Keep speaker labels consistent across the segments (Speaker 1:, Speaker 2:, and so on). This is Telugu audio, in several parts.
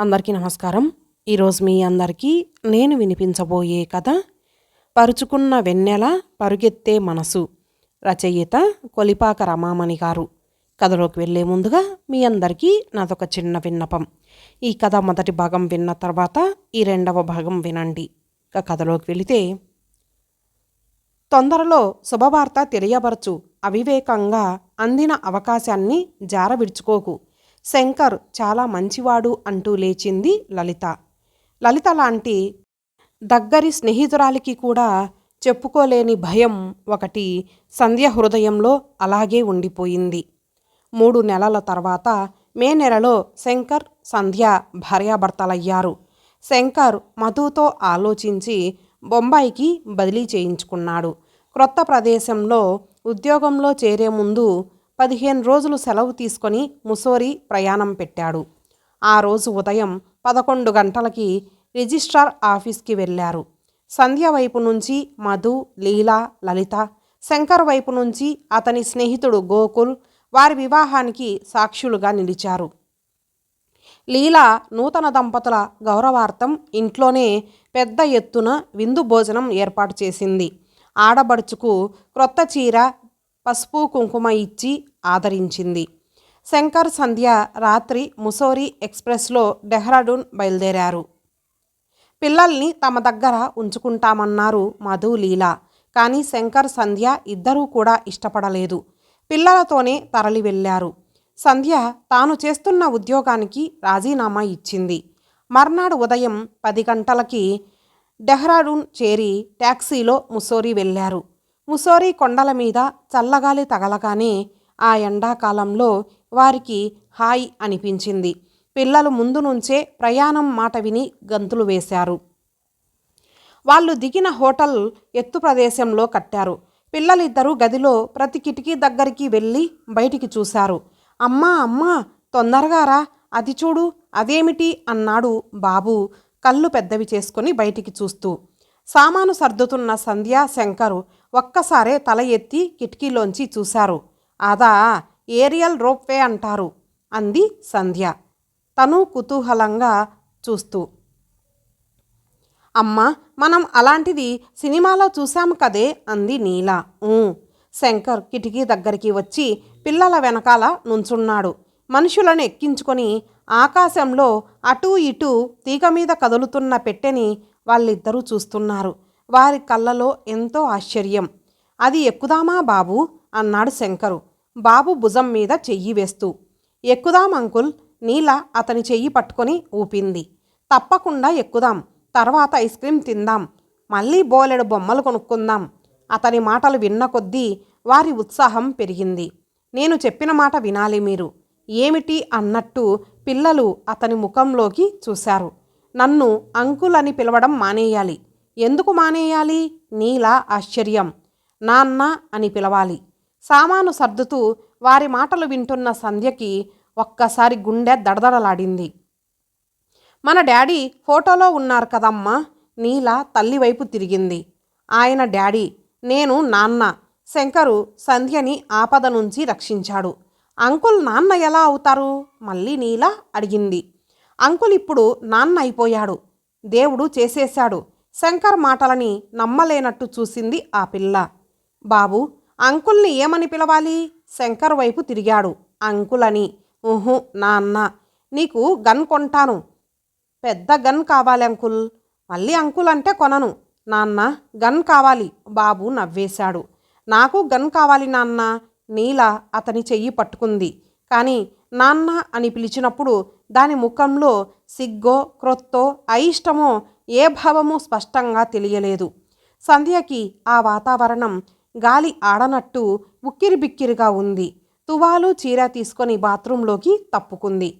Speaker 1: అందరికీ నమస్కారం. ఈరోజు మీ అందరికీ నేను వినిపించబోయే కథ పరుచుకున్న వెన్నెల పరుగెత్తే మనసు రచయిత కొలిపాక రమామణి గారు. కథలోకి వెళ్ళే ముందుగా మీ అందరికీ నాదొక చిన్న విన్నపం. ఈ కథ మొదటి భాగం విన్న తర్వాత ఈ రెండవ భాగం వినండి. ఇక కథలోకి వెళితే తొందరలో శుభవార్త తెలియబరచు అవివేకంగా అందిన అవకాశాన్ని జార విడుచుకోకు శంకర్ చాలా మంచివాడు అంటూ లేచింది లలిత. లలిత లాంటి దగ్గరి స్నేహితురాలికి కూడా చెప్పుకోలేని భయం ఒకటి సంధ్య హృదయంలో అలాగే ఉండిపోయింది. మూడు నెలల తర్వాత మే నెలలో శంకర్ సంధ్య భార్యాభర్తలయ్యారు. శంకర్ మధుతో ఆలోచించి బొంబాయికి బదిలీ చేయించుకున్నాడు. క్రొత్త ప్రదేశంలో ఉద్యోగంలో చేరే ముందు పదిహేను రోజులు సెలవు తీసుకొని ముసోరి ప్రయాణం పెట్టాడు. ఆ రోజు ఉదయం పదకొండు గంటలకి రిజిస్ట్రార్ ఆఫీస్కి వెళ్ళారు. సంధ్య వైపు నుంచి మధు లీలా లలిత శంకర్ వైపు నుంచి అతని స్నేహితుడు గోకుల్ వారి వివాహానికి సాక్షులుగా నిలిచారు. లీలా నూతన దంపతుల గౌరవార్థం ఇంట్లోనే పెద్ద ఎత్తున విందు భోజనం ఏర్పాటు చేసింది. ఆడబడుచుకు క్రొత్త చీర పసుపు కుంకుమ ఇచ్చి ఆదరించింది. శంకర్ సంధ్య రాత్రి ముసోరి ఎక్స్ప్రెస్లో డెహ్రాడూన్ బయలుదేరారు. పిల్లల్ని తమ దగ్గర ఉంచుకుంటామన్నారు మధు లీలా. కానీ శంకర్ సంధ్య ఇద్దరూ కూడా ఇష్టపడలేదు. పిల్లలతోనే తరలి వెళ్ళారు. సంధ్య తాను చేస్తున్న ఉద్యోగానికి రాజీనామా ఇచ్చింది. మర్నాడు ఉదయం పది గంటలకి డెహ్రాడూన్ చేరి ట్యాక్సీలో ముసోరి వెళ్ళారు. ముసోరి కొండల మీద చల్లగాలి తగలగానే ఆ ఎండాకాలంలో వారికి హాయ్ అనిపించింది. పిల్లలు ముందు నుంచే ప్రయాణం మాట విని గంతులు వేశారు. వాళ్ళు దిగిన హోటల్ ఎత్తు ప్రదేశంలో కట్టారు. పిల్లలిద్దరూ గదిలో ప్రతి కిటికీ దగ్గరికి వెళ్ళి బయటికి చూశారు. అమ్మా అమ్మా తొందరగా రా. అది చూడు అదేమిటి? అన్నాడు బాబు కళ్ళు పెద్దవి చేసుకొని బయటికి చూస్తూ. సామాను సర్దుతున్న సంధ్య శంకరు ఒక్కసారే తల ఎత్తి కిటికీలోంచి చూశారు. అదా ఏరియల్ రోప్వే అంటారు అంది సంధ్య. తను కుతూహలంగా చూస్తూ. అమ్మా మనం అలాంటిది సినిమాలో చూశాం కదే అంది నీల. శంకర్ కిటికీ దగ్గరికి వచ్చి పిల్లల వెనకాల నుంచున్నాడు. మనుషులను ఎక్కించుకొని ఆకాశంలో అటూ ఇటూ తీగ మీద కదులుతున్న పెట్టెని వాళ్ళిద్దరూ చూస్తున్నారు. వారి కళ్ళలో ఎంతో ఆశ్చర్యం. అది ఎక్కుదామా బాబు? అన్నాడు శంకరు. బాబు భుజం మీద చెయ్యి వేస్తూ. ఎక్కుదాం అంకుల్. నీల అతని చెయ్యి పట్టుకొని ఊపింది. తప్పకుండా ఎక్కుదాం. తర్వాత ఐస్ క్రీం తిందాం. మళ్ళీ బోలెడు బొమ్మలు కొనుక్కుందాం. అతని మాటలు విన్న కొద్దీ వారి ఉత్సాహం పెరిగింది. నేను చెప్పిన మాట వినాలి మీరు. ఏమిటి అన్నట్టు పిల్లలు అతని ముఖంలోకి చూశారు. నన్ను అంకుల్ అని పిలవడం మానేయాలి. ఎందుకు మానేయాలి? నీలా ఆశ్చర్యం. నాన్న అని పిలవాలి. సామాను సర్దుతూ వారి మాటలు వింటున్న సంధ్యకి ఒక్కసారి గుండె దడదడలాడింది. మన డాడీ ఫోటోలో ఉన్నారు కదమ్మా. నీల తల్లివైపు తిరిగింది. ఆయన డాడీ నేను నాన్న. శంకరు సంధ్యని ఆపద నుంచి రక్షించాడు. అంకుల్ నాన్న ఎలా అవుతారు? మళ్ళీ నీల అడిగింది. అంకుల్ ఇప్పుడు నాన్న అయిపోయాడు. దేవుడు చేసేశాడు. శంకర్ మాటలని నమ్మలేనట్టు చూసింది ఆ పిల్ల. బాబు అంకుల్ని ఏమని పిలవాలి? శంకర్ వైపు తిరిగాడు. అంకుల్ అని ఊహు నాన్న నీకు గన్ కొంటాను. పెద్ద గన్ కావాలి అంకుల్. మళ్ళీ అంకుల్ అంటే కొనను. నాన్న గన్ కావాలి. బాబు నవ్వేశాడు. నాకు గన్ కావాలి నాన్న. నీల అతని చెయ్యి పట్టుకుంది. కానీ నాన్న అని పిలిచినప్పుడు దాని ముఖంలో సిగ్గో క్రొత్తో అయిష్టమో ఏ భావమో స్పష్టంగా తెలియలేదు. సంధ్యకి ఆ వాతావరణం గాలి ఆడనట్టు ఉక్కిరిబిక్కిరిగా ఉంది. తువాలు చీర తీసుకొని బాత్రూంలోకి తప్పుకుంది.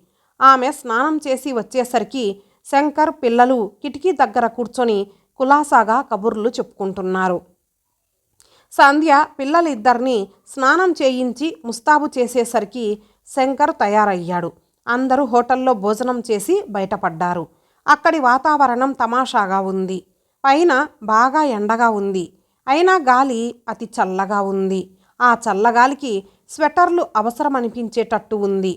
Speaker 1: ఆమె స్నానం చేసి వచ్చేసరికి శంకర్ పిల్లలు కిటికీ దగ్గర కూర్చొని కులాసాగా కబుర్లు చెప్పుకుంటున్నారు. సంధ్య పిల్లలిద్దరినీ స్నానం చేయించి ముస్తాబు చేసేసరికి శంకర్ తయారయ్యాడు. అందరూ హోటల్లో భోజనం చేసి బయటపడ్డారు. అక్కడి వాతావరణం తమాషాగా ఉంది. పైన బాగా ఎండగా ఉంది. అయినా గాలి అతి చల్లగా ఉంది. ఆ చల్లగాలికి స్వెటర్లు అవసరమనిపించేటట్టు ఉంది.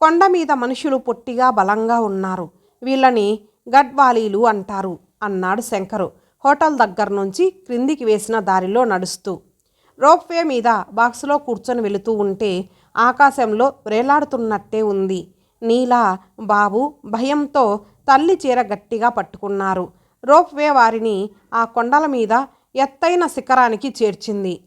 Speaker 1: కొండ మీద మనుషులు పొట్టిగా బలంగా ఉన్నారు. వీళ్ళని గడ్వాలీలు అంటారు అన్నాడు శంకరు హోటల్ దగ్గర నుంచి క్రిందికి వేసిన దారిలో నడుస్తూ. రోప్వే మీద బాక్సులో కూర్చొని వెళుతూ ఉంటే ఆకాశంలో వ్రేలాడుతున్నట్టే ఉంది. నీలా బాబు భయంతో తల్లి చీర గట్టిగా పట్టుకున్నారు. రోప్వే వారిని ఆ కొండల మీద ఎత్తైన శిఖరానికి చేర్చింది.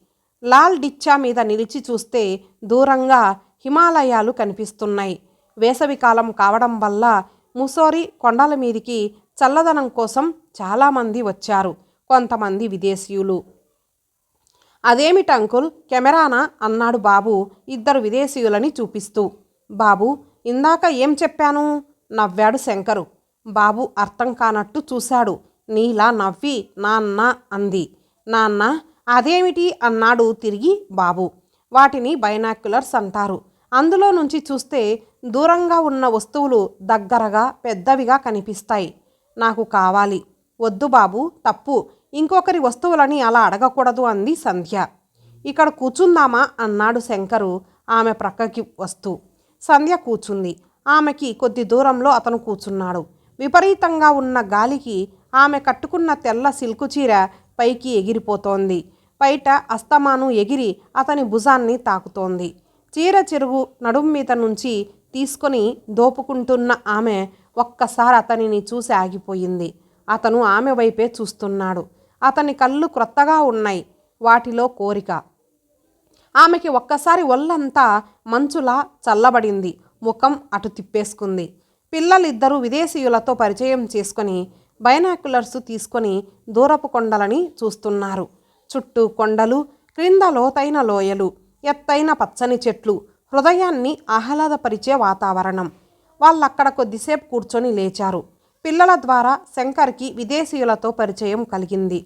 Speaker 1: లాల్ డిచ్చా మీద నిలిచి చూస్తే దూరంగా హిమాలయాలు కనిపిస్తున్నాయి. వేసవికాలం కావడం వల్ల ముసోరి కొండల మీదికి చల్లదనం కోసం చాలామంది వచ్చారు. కొంతమంది విదేశీయులు. అదేమిటి అంకుల్? కెమెరానా? అన్నాడు బాబు ఇద్దరు విదేశీయులని చూపిస్తూ. బాబు ఇందాక ఏం చెప్పాను? నవ్వాడు శంకరు. బాబు అర్థం కానట్టు చూశాడు. నీలా నవ్వి నాన్న అంది. నాన్న అదేమిటి? అన్నాడు తిరిగి బాబు. వాటిని బైనాక్యులర్స్ అంటారు. అందులో నుంచి చూస్తే దూరంగా ఉన్న వస్తువులు దగ్గరగా పెద్దవిగా కనిపిస్తాయి. నాకు కావాలి. వద్దు బాబు తప్పు. ఇంకొకరి వస్తువులని అలా అడగకూడదు అంది సంధ్య. ఇక్కడ కూర్చుందామా అన్నాడు శంకరు ఆమె ప్రక్కకి వస్తూ. సంధ్య కూర్చుంది. ఆమెకి కొద్ది దూరంలో అతను కూర్చున్నాడు. విపరీతంగా ఉన్న గాలికి ఆమె కట్టుకున్న తెల్ల సిల్కు చీర పైకి ఎగిరిపోతోంది. బయట అస్తమాను ఎగిరి అతని భుజాన్ని తాకుతోంది. చీర చెరుగు నడుం మీద నుంచి తీసుకొని దోపుకుంటున్న ఆమె ఒక్కసారి అతనిని చూసి ఆగిపోయింది. అతను ఆమె వైపే చూస్తున్నాడు. అతని కళ్ళు క్రొత్తగా ఉన్నాయి వాటిలో కోరిక. ఆమెకి ఒక్కసారి ఒళ్ళంతా మంచులా చల్లబడింది ముఖం అటు తిప్పేసుకుంది. పిల్లలిద్దరూ విదేశీయులతో పరిచయం చేసుకొని బైనాక్యులర్స్ తీసుకొని దూరపు కొండలని చూస్తున్నారు. చుట్టూ కొండలు క్రింద లోతైన లోయలు ఎత్తైన పచ్చని చెట్లు హృదయాన్ని ఆహ్లాదపరిచే వాతావరణం. వాళ్ళక్కడ కొద్దిసేపు కూర్చొని లేచారు. పిల్లల ద్వారా శంకర్కి విదేశీయులతో పరిచయం కలిగింది.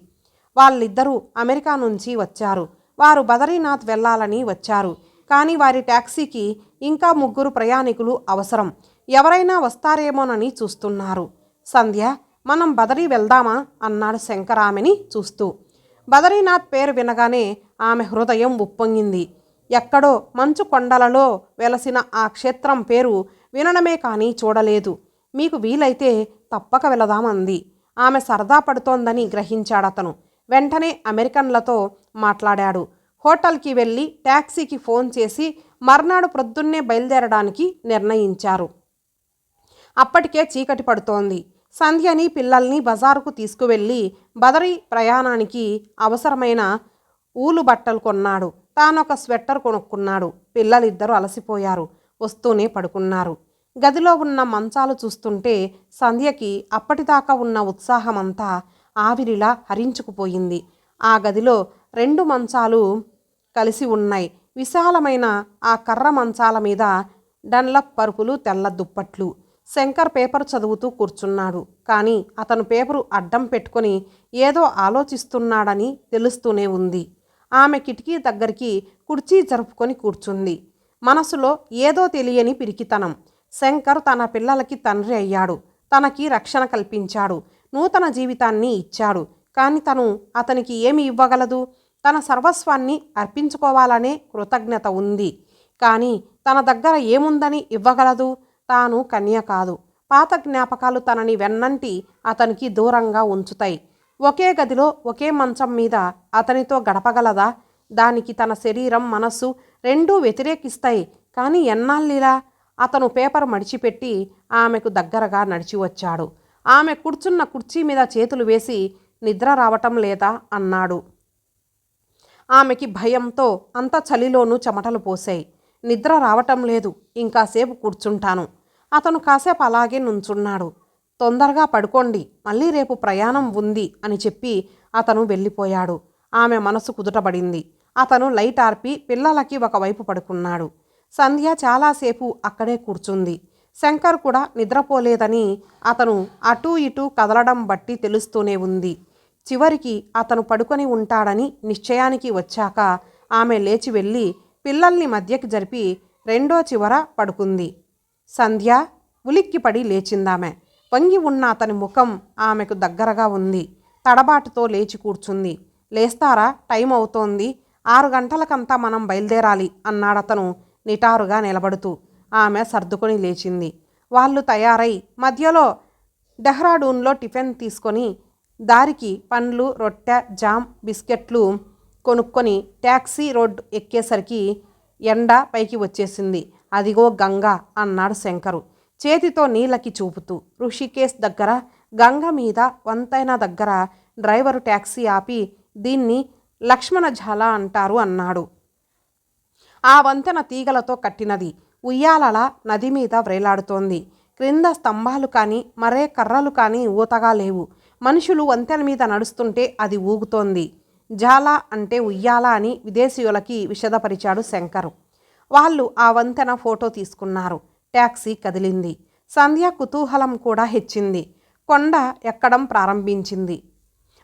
Speaker 1: వాళ్ళిద్దరూ అమెరికా నుంచి వచ్చారు. వారు బదరీనాథ్ వెళ్ళాలని వచ్చారు. కానీ వారి ట్యాక్సీకి ఇంకా ముగ్గురు ప్రయాణికులు అవసరం. ఎవరైనా వస్తారేమోనని చూస్తున్నారు. సంధ్య మనం బదరీ వెళ్దామా? అన్నాడు శంకర్ ఆమెని చూస్తూ. బదరీనాథ్ పేరు వినగానే ఆమె హృదయం ఉప్పొంగింది. ఎక్కడో మంచు కొండలలో వెలసిన ఆ క్షేత్రం పేరు వినడమే కానీ చూడలేదు. మీకు వీలైతే తప్పక వెళదామంది. ఆమె సరదా పడుతోందని గ్రహించాడతను. వెంటనే అమెరికన్లతో మాట్లాడాడు. హోటల్కి వెళ్ళి ట్యాక్సీకి ఫోన్ చేసి మర్నాడు ప్రొద్దున్నే బయలుదేరడానికి నిర్ణయించారు. అప్పటికే చీకటి పడుతోంది. సంధ్యని పిల్లల్ని బజారుకు తీసుకువెళ్ళి బదరి ప్రయాణానికి అవసరమైన ఊలు బట్టలు కొన్నాడు. తానొక స్వెట్టర్ కొనుక్కున్నాడు. పిల్లలిద్దరూ అలసిపోయారు. వస్తూనే పడుకున్నారు. గదిలో ఉన్న మంచాలు చూస్తుంటే సంధ్యకి అప్పటిదాకా ఉన్న ఉత్సాహమంతా ఆవిరిలా హరించుకుపోయింది. ఆ గదిలో రెండు మంచాలు కలిసి ఉన్నాయి. విశాలమైన ఆ కర్ర మంచాల మీద డన్లప్ పరుపులు తెల్ల దుప్పట్లు. శంకర్ పేపర్ చదువుతూ కూర్చున్నాడు. కానీ అతను పేపరు అడ్డం పెట్టుకొని ఏదో ఆలోచిస్తున్నాడని తెలుస్తూనే ఉంది. ఆమె కిటికీ దగ్గరికి కుర్చీ జరుపుకొని కూర్చుంది. మనసులో ఏదో తెలియని పిరికితనం. శంకర్ తన పిల్లలకి తండ్రి అయ్యాడు. తనకి రక్షణ కల్పించాడు. నూతన జీవితాన్ని ఇచ్చాడు. కానీ తను అతనికి ఏమి ఇవ్వగలదు? తన సర్వస్వాన్ని అర్పించుకోవాలనే కృతజ్ఞత ఉంది. కానీ తన దగ్గర ఏముందని ఇవ్వగలదు? తాను కన్య కాదు. పాత జ్ఞాపకాలు తనని వెన్నంటి అతనికి దూరంగా ఉంచుతాయి. ఒకే గదిలో ఒకే మంచం మీద అతనితో గడపగలదా? దానికి తన శరీరం మనస్సు రెండూ వ్యతిరేకిస్తాయి. కానీ ఎన్నాళ్ళిలా? అతను పేపర్ మడిచిపెట్టి ఆమెకు దగ్గరగా నడిచి వచ్చాడు. ఆమె కూర్చున్న కుర్చీ మీద చేతులు వేసి నిద్ర రావటం లేదా? అన్నాడు. ఆమెకి భయంతో అంత చలిలోనూ చెమటలు పోసాయి నిద్ర రావటం లేదు ఇంకాసేపు కూర్చుంటాను. అతను కాసేపు అలాగే నుంచున్నాడు. తొందరగా పడుకోండి మళ్ళీ రేపు ప్రయాణం ఉంది అని చెప్పి అతను వెళ్ళిపోయాడు. ఆమె మనసు కుదుటబడింది. అతను లైట్ ఆర్పి పిల్లలకి ఒకవైపు పడుకున్నాడు. సంధ్య చాలాసేపు అక్కడే కూర్చుంది. శంకర్ కూడా నిద్రపోలేదని అతను అటూ ఇటూ కదలడం బట్టి తెలుస్తూనే ఉంది. చివరికి అతను పడుకొని ఉంటాడని నిశ్చయానికి వచ్చాక ఆమె లేచి వెళ్ళి పిల్లల్ని మధ్యకి జరిపి రెండో చివర పడుకుంది. సంధ్య ఉలిక్కిపడి లేచిందామె. వంగి ఉన్న అతని ముఖం ఆమెకు దగ్గరగా ఉంది. తడబాటుతో లేచి కూర్చుంది. లేస్తారా? టైం అవుతోంది ఆరు గంటలకంతా మనం బయలుదేరాలి అన్నాడతను నిటారుగా నిలబడుతూ ఆమె సర్దుకొని లేచింది. వాళ్ళు తయారై మధ్యలో డెహ్రాడూన్లో టిఫిన్ తీసుకొని దారికి పండ్లు రొట్టె జామ్ బిస్కెట్లు కొనుక్కొని ట్యాక్సీ రోడ్డు ఎక్కేసరికి ఎండ పైకి వచ్చేసింది. అదిగో గంగ అన్నాడు శంకరు చేతితో నీళ్ళకి చూపుతూ. ఋషికేశ్ దగ్గర గంగ మీద వంతైన దగ్గర డ్రైవరు ట్యాక్సీ ఆపి దీన్ని లక్ష్మణ ఝాల అంటారు అన్నాడు. ఆ వంతెన తీగలతో కట్టినది. ఉయ్యాలల నది మీద వ్రేలాడుతోంది. క్రింద స్తంభాలు కానీ మరే కర్రలు కానీ ఊతగా లేవు. మనుషులు వంతెన మీద నడుస్తుంటే అది ఊగుతోంది. జాల అంటే ఉయ్యాల అని విదేశీయులకి విషదపరిచాడు శంకరు. వాళ్ళు ఆ వంతెన ఫోటో తీసుకున్నారు. ట్యాక్సీ కదిలింది. సంధ్య కుతూహలం కూడా హెచ్చింది. కొండ ఎక్కడం ప్రారంభించింది.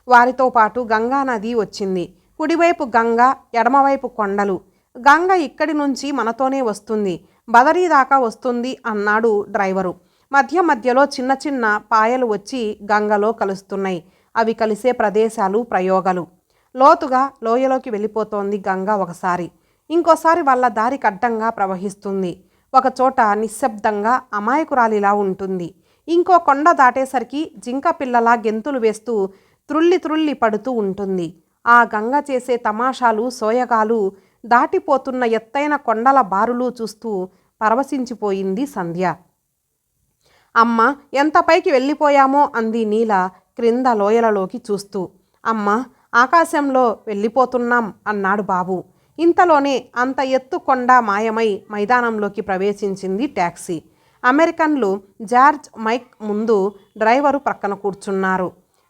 Speaker 1: వారితో పాటు గంగా నది వచ్చింది. కుడివైపు గంగ ఎడమవైపు కొండలు. గంగ ఇక్కడి నుంచి మనతోనే వస్తుంది బదరీ దాకా వస్తుంది అన్నాడు డ్రైవరు. మధ్య మధ్యలో చిన్న చిన్న పాయలు వచ్చి గంగలో కలుస్తున్నాయి. అవి కలిసే ప్రదేశాలు ప్రయోగాలు. లోతుగా లోయలోకి వెళ్ళిపోతోంది గంగ ఒకసారి. ఇంకోసారి వాళ్ళ దారికి అడ్డంగా ప్రవహిస్తుంది. ఒకచోట నిశ్శబ్దంగా అమాయకురాలిలా ఉంటుంది. ఇంకో కొండ దాటేసరికి జింక పిల్లలా గెంతులు వేస్తూ త్రుళ్ళి త్రుళ్ళి పడుతూ ఉంటుంది. ఆ గంగ చేసే తమాషాలు సోయగాలు దాటిపోతున్న ఎత్తైన కొండల బారులు చూస్తూ పరవశించిపోయింది సంధ్య. అమ్మ ఎంత పైకి వెళ్ళిపోయామో అంది నీల క్రింద లోయలలోకి చూస్తూ. అమ్మ ఆకాశంలో వెళ్ళిపోతున్నాం అన్నాడు బాబు. ఇంతలోనే అంత ఎత్తు కొండ మాయమై మైదానంలోకి ప్రవేశించింది ట్యాక్సీ అమెరికన్లు జార్జ్ మైక్ ముందు డ్రైవరు ప్రక్కన కూర్చున్నారు.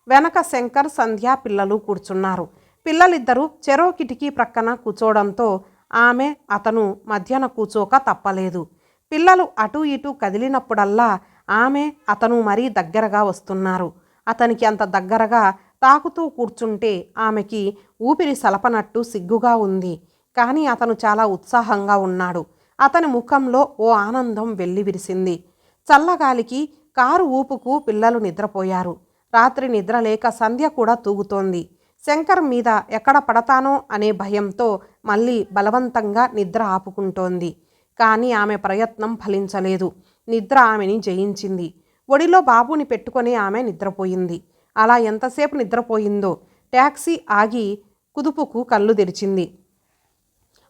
Speaker 1: వెనక శంకర్ సంధ్య పిల్లలు కూర్చున్నారు. పిల్లలిద్దరూ చెరో కిటికీ ప్రక్కన కూర్చోవడంతో ఆమె అతను మధ్యన కూర్చోక తప్పలేదు. పిల్లలు అటు ఇటు కదిలినప్పుడల్లా ఆమె అతను మరీ దగ్గరగా వస్తున్నారు. అతనికి అంత దగ్గరగా తాకుతూ కూర్చుంటే ఆమెకి ఊపిరి సలపనట్టు సిగ్గుగా ఉంది. కానీ అతను చాలా ఉత్సాహంగా ఉన్నాడు. అతని ముఖంలో ఓ ఆనందం వెల్లివిరిసింది చల్లగాలికి కారు ఊపుకు పిల్లలు నిద్రపోయారు. రాత్రి నిద్రలేక సంధ్య కూడా తూగుతోంది. శంకర్ మీద ఎక్కడ పడతానో అనే భయంతో మళ్ళీ బలవంతంగా నిద్ర ఆపుకుంటోంది. కానీ ఆమె ప్రయత్నం ఫలించలేదు. నిద్ర ఆమెని జయించింది. ఒడిలో బాబుని పెట్టుకొని ఆమె నిద్రపోయింది. అలా ఎంతసేపు నిద్రపోయిందో ట్యాక్సీ ఆగి కుదుపుకు కళ్ళు తెరిచింది.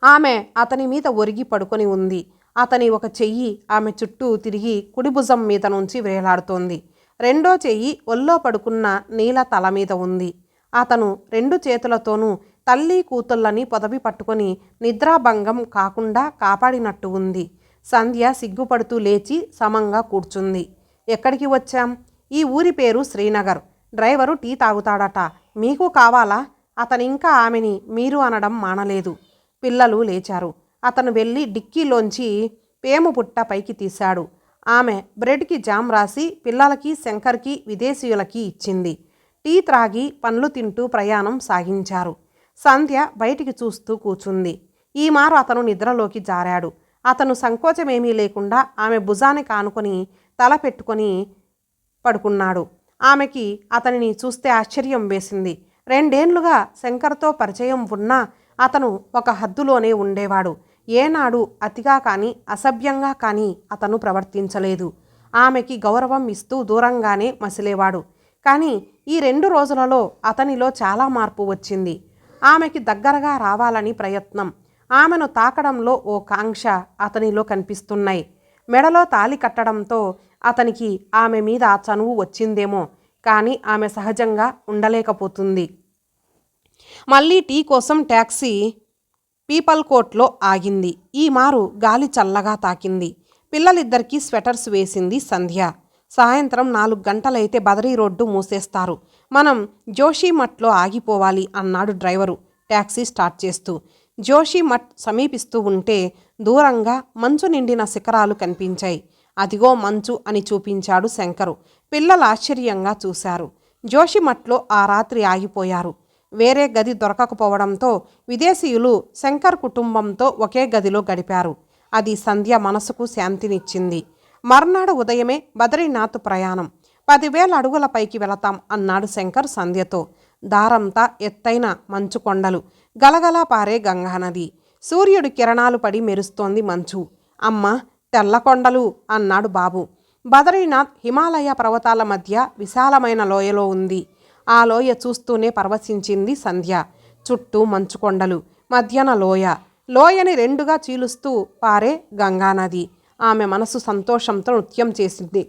Speaker 1: ఆమె అతని మీద ఒరిగి పడుకొని ఉంది. అతని ఒక చెయ్యి ఆమె చుట్టూ తిరిగి కుడి భుజం మీద నుంచి వేలాడుతోంది. రెండో చెయ్యి ఒల్లో పడుకున్న నీల తల మీద ఉంది. అతను రెండు చేతులతోనూ తల్లి కూతుళ్ళని పొదవి పట్టుకొని నిద్రాభంగం కాకుండా కాపాడినట్టు ఉంది. సంధ్య సిగ్గుపడుతూ లేచి సమంగా కూర్చుంది. ఎక్కడికి వచ్చాం? ఈ ఊరి పేరు శ్రీనగర్. Driver tea తాగుతాడట. మీకు కావాలా? అతనింకా ఆమెని మీరు అనడం మానలేదు. పిల్లలు లేచారు. అతను వెళ్ళి డిక్కీలోంచి పేము పుట్ట పైకి తీశాడు. ఆమె బ్రెడ్కి జామ్ రాసి పిల్లలకి శంకర్కి విదేశీయులకి ఇచ్చింది. టీ త్రాగి పండ్లు తింటూ ప్రయాణం సాగించారు. సంధ్య బయటికి చూస్తూ కూచుంది. ఈ మారు అతను నిద్రలోకి జారాడు. అతను సంకోచమేమీ లేకుండా ఆమె భుజాన్ని కానుకొని తల పెట్టుకొని పడుకున్నాడు. ఆమెకి అతనిని చూస్తే ఆశ్చర్యం వేసింది. రెండేండ్లుగా శంకర్తో పరిచయం ఉన్నా అతను ఒక హద్దులోనే ఉండేవాడు. ఏనాడు అతిగా కానీ అసభ్యంగా కానీ అతను ప్రవర్తించలేదు. ఆమెకి గౌరవం ఇస్తూ దూరంగానే మసిలేవాడు. కానీ ఈ రెండు రోజులలో అతనిలో చాలా మార్పు వచ్చింది. ఆమెకి దగ్గరగా రావాలని ప్రయత్నం. ఆమెను తాకడంలో ఓ కాంక్ష అతనిలో కనిపిస్తున్నాయి. మెడలో తాలి కట్టడంతో అతనికి ఆమె మీద చనువు వచ్చిందేమో కానీ ఆమె సహజంగా ఉండలేకపోతుంది. మళ్ళీ టీ కోసం ట్యాక్సీ పీపల్ కోట్లో ఆగింది. ఈ మారు గాలి చల్లగా తాకింది. పిల్లలిద్దరికీ స్వెటర్స్ వేసింది సంధ్య. సాయంత్రం నాలుగు గంటలైతే బదరీ రోడ్డు మూసేస్తారు. మనం జోషిమఠ్లో ఆగిపోవాలి అన్నాడు డ్రైవరు ట్యాక్సీ స్టార్ట్ చేస్తూ. జోషిమఠ్ సమీపిస్తూ ఉంటే దూరంగా మంచు నిండిన శిఖరాలు కనిపించాయి. అదిగో మంచు అని చూపించాడు శంకరు. పిల్లలు ఆశ్చర్యంగా చూశారు. జోషిమఠ్లో ఆ రాత్రి ఆగిపోయారు. వేరే గది దొరకకపోవడంతో విదేశీయులు శంకర్ కుటుంబంతో ఒకే గదిలో గడిపారు. అది సంధ్య మనసుకు శాంతినిచ్చింది. మర్నాడు ఉదయమే బద్రీనాథ్ ప్రయాణం. పదివేల అడుగుల పైకి వెళతాం అన్నాడు శంకర్ సంధ్యతో. దారంతా ఎత్తైన మంచు కొండలు. గలగలా పారే గంగానది సూర్యుడి కిరణాలు పడి మెరుస్తోంది మంచు. అమ్మ తెల్ల కొండలు అన్నాడు బాబు. బదరీనాథ్ హిమాలయ పర్వతాల మధ్య విశాలమైన లోయలో ఉంది. ఆ లోయ చూస్తూనే పరవశించింది సంధ్య. చుట్టూ మంచు కొండలు. మధ్యన లోయ. లోయని రెండుగా చీలుస్తూ పారే గంగానది ఆమె మనసు సంతోషంతో నృత్యం చేసింది.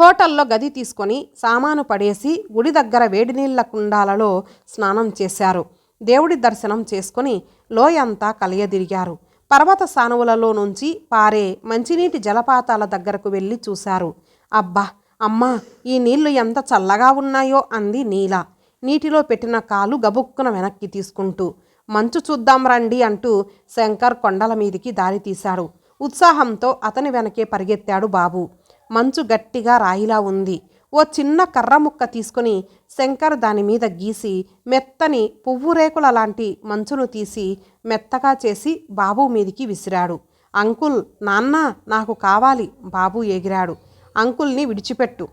Speaker 1: హోటల్లో గది తీసుకొని సామాను పడేసి గుడి దగ్గర వేడి నీళ్ళ కుండాలలో స్నానం చేశారు. దేవుడి దర్శనం చేసుకొని లోయంతా కలియదిరిగారు. పర్వత సానువులలో నుంచి పారే మంచినీటి జలపాతాల దగ్గరకు వెళ్ళి చూశారు. అబ్బా అమ్మా ఈ నీళ్ళు ఎంత చల్లగా ఉన్నాయో అంది నీల. నీటిలో పెట్టిన కాలు గబుక్కున వెనక్కి తీసుకుంటూ మంచు చూద్దాం రండి అంటూ శంకర్ కొండల మీదికి దారి తీశాడు. ఉత్సాహంతో అతని వెనకే పరిగెత్తాడు బాబు. మంచు గట్టిగా రాయిలా ఉంది. ఓ చిన్న కర్ర ముక్క తీసుకుని శంకర్ దాని మీద గీసి మెత్తని పువ్వు రేకుల లాంటి మంచును తీసి మెత్తగా చేసి బాబు మీదికి విసిరాడు. అంకుల్ నాన్న నాకు కావాలి బాబు ఎగిరాడు. అంకుల్ని విడిచిపెట్టు.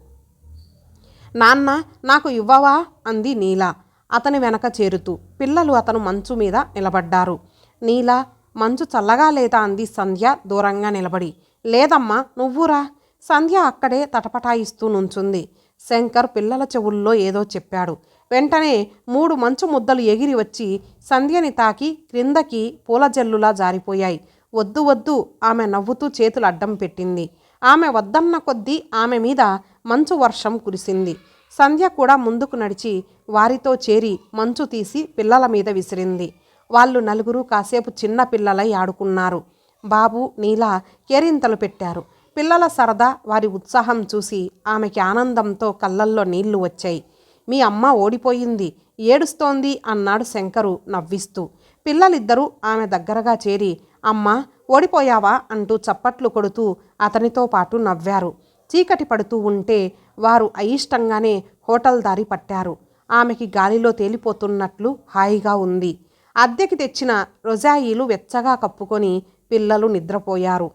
Speaker 1: నాన్న నాకు ఇవ్వవా? అంది నీల. అతని వెనక చేరుతూ. పిల్లలు అతను మంచు మీద నిలబడ్డారు. నీల మంచు చల్లగా లేదా అంది సంధ్య దూరంగా నిలబడి. లేదమ్మా నువ్వురా. సంధ్య అక్కడే తటపటాయిస్తూ నుంచుంది. శంకర్ పిల్లల చెవుల్లో ఏదో చెప్పాడు. వెంటనే మూడు మంచు ముద్దలు ఎగిరి వచ్చి సంధ్యని తాకి క్రిందకి పూల జల్లులా జారిపోయాయి. వద్దు వద్దు ఆమె నవ్వుతూ చేతులు అడ్డం పెట్టింది. ఆమె వద్దన్న కొద్దీ ఆమె మీద మంచు వర్షం కురిసింది. సంధ్య కూడా ముందుకు నడిచి వారితో చేరి మంచు తీసి పిల్లల మీద విసిరింది. వాళ్ళు నలుగురు కాసేపు చిన్న పిల్లలై ఆడుకున్నారు. బాబు నీల కేరింతలు పెట్టారు. పిల్లల సరదా వారి ఉత్సాహం చూసి ఆమెకి ఆనందంతో కళ్ళల్లో నీళ్ళు వచ్చాయి. మీ అమ్మ ఓడిపోయింది ఏడుస్తోంది అన్నాడు శంకరు నవ్విస్తూ. పిల్లలిద్దరూ ఆమె దగ్గరగా చేరి అమ్మ ఓడిపోయావా అంటూ చప్పట్లు కొడుతూ అతనితో పాటు నవ్వారు. చీకటి పడుతూ ఉంటే వారు అయిష్టంగానే హోటల్ దారి పట్టారు. ఆమెకి గాలిలో తేలిపోతున్నట్లు హాయిగా ఉంది. అద్దెకి తెచ్చిన రొజాయిలు వెచ్చగా కప్పుకొని పిల్లలు నిద్రపోయారు.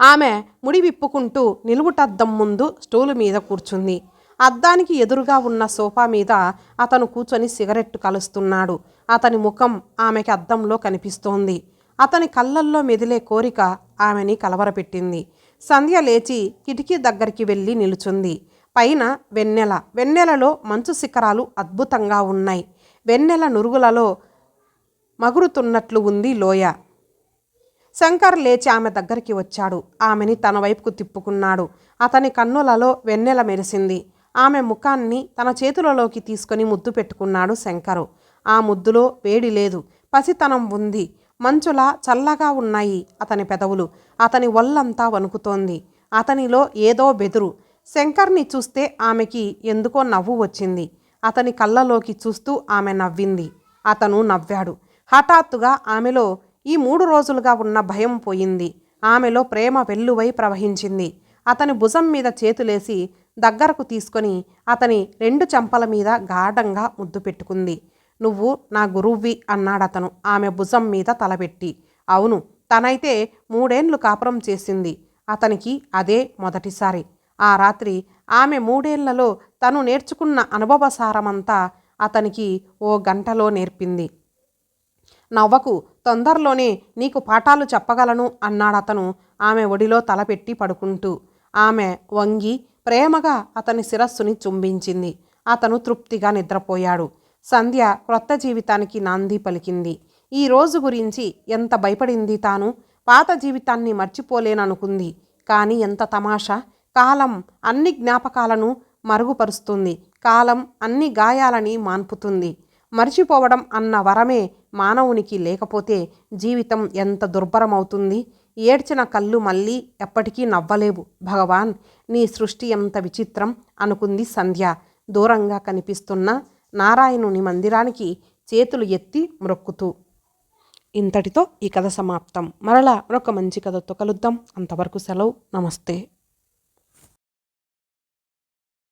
Speaker 1: ఆమె ముడి విప్పుకుంటూ నిలువుటద్దం ముందు స్టూలు మీద కూర్చుంది. అద్దానికి ఎదురుగా ఉన్న సోఫా మీద అతను కూర్చొని సిగరెట్టు కలుస్తున్నాడు. అతని ముఖం ఆమెకి అద్దంలో కనిపిస్తోంది. అతని కళ్ళల్లో మెదిలే కోరిక ఆమెని కలవరపెట్టింది. సంధ్య లేచి కిటికీ దగ్గరికి వెళ్ళి నిలుచుంది. పైన వెన్నెల. వెన్నెలలో మంచు శిఖరాలు అద్భుతంగా ఉన్నాయి. వెన్నెల నురుగులలో మగురుతున్నట్లు ఉంది లోయ. శంకర్ లేచి ఆమె దగ్గరికి వచ్చాడు. ఆమెని తన వైపుకు తిప్పుకున్నాడు. అతని కన్నులలో వెన్నెల మెరిసింది. ఆమె ముఖాన్ని తన చేతులలోకి తీసుకొని ముద్దు పెట్టుకున్నాడు శంకరు. ఆ ముద్దులో వేడి లేదు. పసితనం ఉంది. మంచులా చల్లగా ఉన్నాయి అతని పెదవులు. అతని ఒళ్ళంతా వణుకుతోంది. అతనిలో ఏదో బెదురు. శంకర్ని చూస్తే ఆమెకి ఎందుకో నవ్వు వచ్చింది. అతని కళ్ళలోకి చూస్తూ ఆమె నవ్వింది. అతను నవ్వాడు. హఠాత్తుగా ఆమెలో ఈ మూడు రోజులుగా ఉన్న భయం పోయింది. ఆమెలో ప్రేమ వెల్లువై ప్రవహించింది. అతని భుజం మీద చేతులేసి దగ్గరకు తీసుకొని అతని రెండు చెంపల మీద గాఢంగా ముద్దు పెట్టుకుంది. నువ్వు నా గురువ్వి అన్నాడతను. ఆమె భుజం మీద తలపెట్టి. అవును తనైతే మూడేండ్లు కాపురం చేసింది. అతనికి అదే మొదటిసారి. ఆ రాత్రి ఆమె మూడేళ్ళలో తను నేర్చుకున్న అనుభవ సారమంతా అతనికి ఓ గంటలో నేర్పింది. నవ్వకు తొందరలోనే నీకు పాఠాలు చెప్పగలను అన్నాడతను ఆమె ఒడిలో తలపెట్టి పడుకుంటూ. ఆమె వంగి ప్రేమగా అతని శిరస్సుని చుంబించింది. అతను తృప్తిగా నిద్రపోయాడు. సంధ్య క్రొత్త జీవితానికి నాంది పలికింది. ఈ రోజు గురించి ఎంత భయపడింది తాను? పాత జీవితాన్ని మర్చిపోలేననుకుంది. కానీ ఎంత తమాషా! కాలం అన్ని జ్ఞాపకాలను మరుగుపరుస్తుంది. కాలం అన్ని గాయాలని మాన్పుతుంది. మర్చిపోవడం అన్న వరమే మానవునికి లేకపోతే జీవితం ఎంత దుర్భరమవుతుంది? ఏడ్చిన కళ్ళు మళ్ళీ ఎప్పటికీ నవ్వలేవు. భగవాన్ నీ సృష్టి ఎంత విచిత్రం అనుకుంది సంధ్య. దూరంగా కనిపిస్తున్న నారాయణుని మందిరానికి చేతులు ఎత్తి మ్రొక్కుతూ. ఇంతటితో ఈ కథ సమాప్తం. మరలా మరొక మంచి కథతో కలుద్దాం. అంతవరకు సెలవు. నమస్తే.